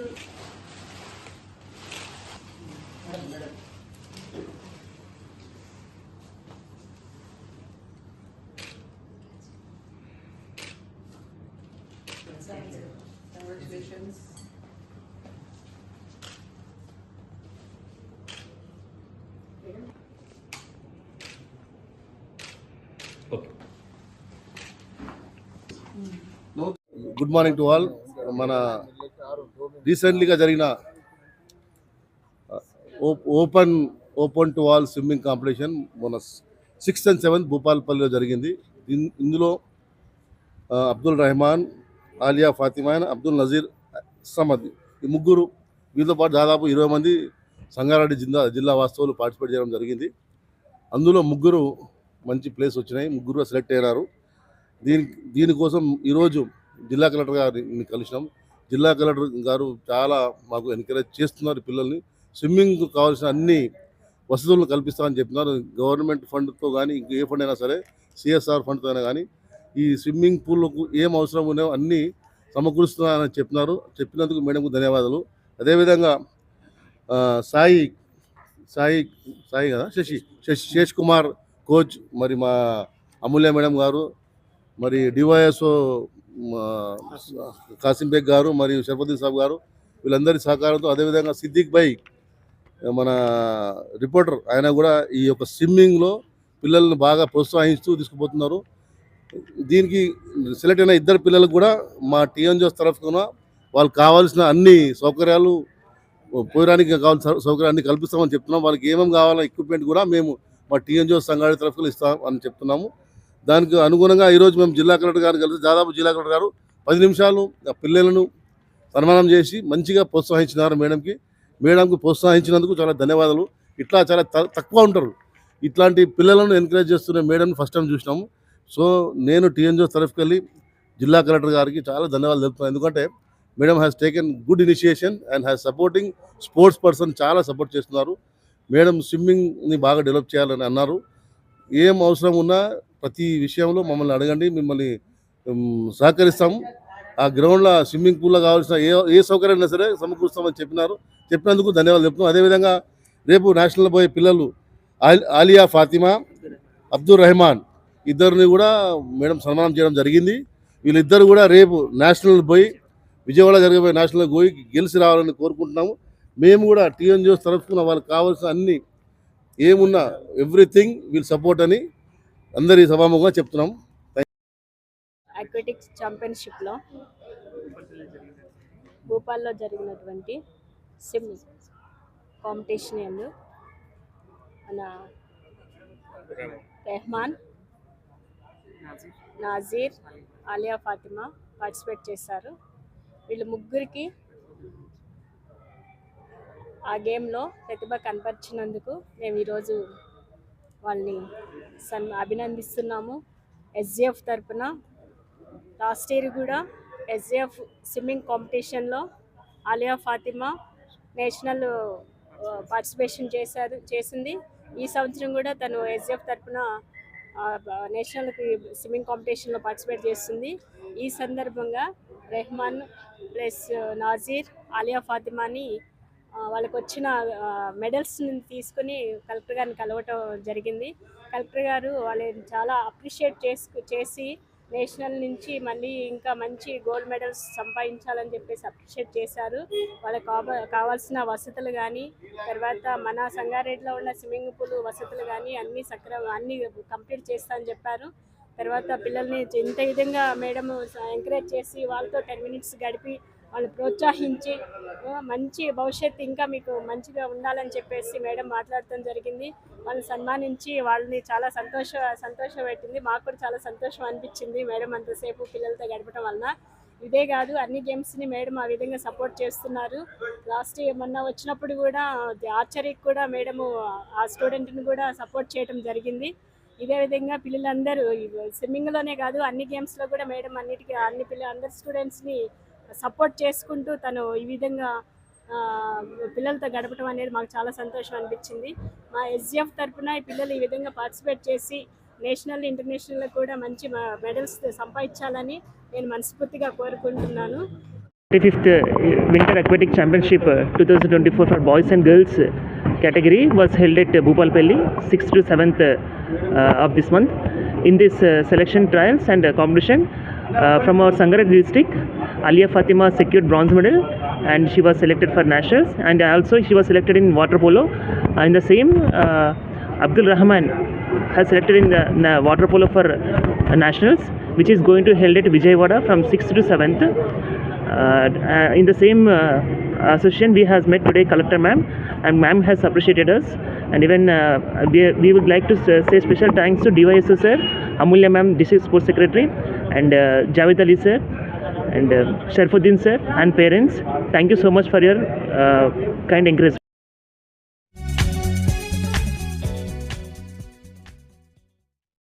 So you should. Congratulations. Good morning to all మన రీసెంట్లీగా జరిగిన ఓ- open open to all swimming competition మొన్న sixth and seventh భూపాల్పల్లిలో జరిగింది. ఇందులో అబ్దుల్ రెహమాన్ ఆలియా ఫాతిమా అబ్దుల్ నజీర్ సమద్ ఈ ముగ్గురు వీళ్ళతో పాటు దాదాపు ఇరవై మంది సంగారెడ్డి జిల్లా జిల్లా వాస్తవులు పార్టిసిపేట్ చేయడం జరిగింది. అందులో ముగ్గురు మంచి ప్లేస్ వచ్చినాయి. ముగ్గురు సెలెక్ట్ అయినారు. దీని దీనికోసం ఈరోజు జిల్లా కలెక్టర్ గారిని కలిసినాం. జిల్లా కలెక్టర్ గారు చాలా మాకు ఎంకరేజ్ చేస్తున్నారు పిల్లల్ని. స్విమ్మింగ్ కావాల్సిన అన్ని వసతులను కల్పిస్తామని చెప్తున్నారు. గవర్నమెంట్ ఫండ్తో కానీ ఇంక ఏ ఫండ్ అయినా సరే సిఎస్ఆర్ ఫండ్తో అయినా కానీ ఈ స్విమ్మింగ్ పూల్కు ఏం అవసరం ఉన్నాయో అన్నీ సమకూరుస్తున్నారని చెప్తున్నారు. చెప్పినందుకు మేడంకు ధన్యవాదాలు. అదేవిధంగా సాయి సాయి సాయి కదా శశి శశి శేష్ కుమార్ కోచ్ మరి మా అమూల్య మేడం గారు మరి డివైఎస్ఓ కాసింబేగ్ గారు మరియు షర్ఫుద్దీన్ సాబ్ గారు వీళ్ళందరి సహకారంతో అదేవిధంగా సిద్దిక్ భాయ్ మన రిపోర్టర్ ఆయన కూడా ఈ యొక్క స్విమ్మింగ్లో పిల్లల్ని బాగా ప్రోత్సహిస్తూ తీసుకుపోతున్నారు. దీనికి సెలెక్ట్ అయిన ఇద్దరు పిల్లలకు కూడా మా టీఎన్ జోస్ తరఫున వాళ్ళకి కావాల్సిన అన్ని సౌకర్యాలు పోయడానికి కావాల్సిన సౌకర్యాన్ని కల్పిస్తామని చెప్తున్నాం. వాళ్ళకి ఏమేమి కావాలో ఎక్విప్మెంట్ కూడా మేము మా టీఎన్ జోస్ సంఘాడి తరఫున ఇస్తాం అని చెప్తున్నాము. దానికి అనుగుణంగా ఈరోజు మేము జిల్లా కలెక్టర్ గారు కలిసి దాదాపు జిల్లా కలెక్టర్ గారు పది నిమిషాలు ఆ పిల్లలను సన్మానం చేసి మంచిగా ప్రోత్సహించినారు మేడంకి. మేడంకి ప్రోత్సహించినందుకు చాలా ధన్యవాదాలు. ఇట్లా చాలా త- తక్కువ ఉంటారు. ఇట్లాంటి పిల్లలను ఎంకరేజ్ చేస్తున్న మేడంని ఫస్ట్ టైం చూసినాము. సో నేను టీఎన్జో తరఫుకి వెళ్ళి జిల్లా కలెక్టర్ గారికి చాలా ధన్యవాదాలు తెలుపుతున్నాను. ఎందుకంటే madam has taken good initiation and has supporting sports person చాలా సపోర్ట్ చేస్తున్నారు. మేడం స్విమ్మింగ్ని బాగా డెవలప్ చేయాలని అన్నారు. ఏం అవసరం ఉన్నా ప్రతి విషయంలో మమ్మల్ని అడగండి మిమ్మల్ని సహకరిస్తాము. ఆ గ్రౌండ్లో స్విమ్మింగ్ పూల్లో కావాల్సిన ఏ ఏ సౌకర్యం సరే సమకూరుస్తామని చెప్పినారు. చెప్పినందుకు ధన్యవాదాలు చెప్తున్నాం. అదేవిధంగా రేపు నేషనల్ పోయే పిల్లలు ఆల్- ఆలియా ఫాతిమా అబ్దుల్ రెహమాన్ ఇద్దరిని కూడా మేడం సన్మానం చేయడం జరిగింది. వీళ్ళిద్దరు కూడా రేపు నేషనల్ పోయి విజయవాడ జరగబోయే నేషనల్ పోయి గెలిచి రావాలని కోరుకుంటున్నాము. మేము కూడా టీఎన్జిఓస్ జోస్ తరఫున వాళ్ళకి కావాల్సిన అన్ని ఏమున్నా ఎవ్రీథింగ్ వీల్ సపోర్ట్ అని అందరి సభాముఖంగా చెప్తున్నాం. అక్వెటిక్స్ ఛాంపియన్షిప్లో భూపాల్లో జరిగినటువంటి సిమ్ కాంపిటీషన్ యందు మన రెహమాన్ నాజీర్ ఆలియా ఫాతిమా పార్టిసిపేట్ చేశారు. వీళ్ళు ముగ్గురికి ఆ గేమ్లో ప్రతిభ కనపరిచినందుకు మేము ఈరోజు వాళ్ళని సన్ అభినందిస్తున్నాము. ఎస్జిఎఫ్ తరపున లాస్ట్ ఇయర్ కూడా ఎస్జిఎఫ్ స్విమ్మింగ్ కాంపిటీషన్లో ఆలియా ఫాతిమా నేషనల్ పార్టిసిపేషన్ చేశారు చేసింది. ఈ సంవత్సరం కూడా తను ఎస్జిఎఫ్ తరపున నేషనల్కి స్విమ్మింగ్ కాంపిటీషన్లో పార్టిసిపేట్ చేస్తుంది. ఈ సందర్భంగా రెహమాన్ ప్లస్ నాజీర్ ఆలియా ఫాతిమాని వాళ్ళకి వచ్చిన మెడల్స్ని తీసుకుని కలెక్టర్ గారిని కలవటం జరిగింది. కలెక్టర్ గారు వాళ్ళని చాలా అప్రిషియేట్ చేసి చేసి నేషనల్ నుంచి మళ్ళీ ఇంకా మంచి గోల్డ్ మెడల్స్ సంపాదించాలని చెప్పేసి అప్రిషియేట్ చేశారు. వాళ్ళకి కావాల్సిన వసతులు కానీ తర్వాత మన సంగారెడ్డిలో ఉన్న స్విమ్మింగ్ పూల్ వసతులు కానీ అన్నీ సక్రమ అన్నీ కంప్లీట్ చేస్తా అని చెప్పారు. తర్వాత పిల్లల్ని ఇంత విధంగా మేడం ఎంకరేజ్ చేసి వాళ్ళతో టెన్ మినిట్స్ గడిపి వాళ్ళు ప్రోత్సహించి మంచి భవిష్యత్తు ఇంకా మీకు మంచిగా ఉండాలని చెప్పేసి మేడం మాట్లాడటం జరిగింది. వాళ్ళని సన్మానించి వాళ్ళని చాలా సంతోష సంతోషం పెట్టింది మాకు కూడా చాలా సంతోషం అనిపించింది మేడం అంతసేపు పిల్లలతో గడపడం వలన. ఇదే కాదు అన్ని గేమ్స్ని మేడం ఆ విధంగా సపోర్ట్ చేస్తున్నారు. లాస్ట్ ఇయర్ మొన్న వచ్చినప్పుడు కూడా ఆర్చరీకి కూడా మేడము ఆ స్టూడెంట్ని కూడా సపోర్ట్ చేయడం జరిగింది. ఇదే విధంగా పిల్లలందరూ స్విమ్మింగ్లోనే కాదు అన్ని గేమ్స్లో కూడా మేడం అన్నిటికీ అన్ని పిల్ల అందరి స్టూడెంట్స్ని సపోర్ట్ చేసుకుంటూ తను ఈ విధంగా పిల్లలతో గడపడం అనేది మాకు చాలా సంతోషం అనిపించింది. మా ఎస్జిఎఫ్ తరఫున ఈ పిల్లలు ఈ విధంగా పార్టిసిపేట్ చేసి నేషనల్ ఇంటర్నేషనల్ కూడా మంచి మెడల్స్ సంపాదించాలని నేను మనస్ఫూర్తిగా కోరుకుంటున్నాను. Twenty fifth winter athletic championship two thousand twenty four for boys and girls category was held at Bhupalpally sixth to seventh of this month in this selection trials and competition from our Sangareddy district Alia Fatima secured bronze medal and she was selected for nationals and also she was selected in water polo. Uh, in the same, uh, Abdul Rahman has selected in the in water polo for uh, nationals which is going to held at Vijayawada from 6th to 7th. Uh, uh, in the same uh, association, we has met today collector ma'am, and ma'am has appreciated us. And even we, we would like to say special thanks to DYSO sir, Amulya ma'am, district sports secretary, and uh, Javed Ali sir, and uh, Sharfuddin sir, and parents. Thank you so much for your uh, kind encouragement.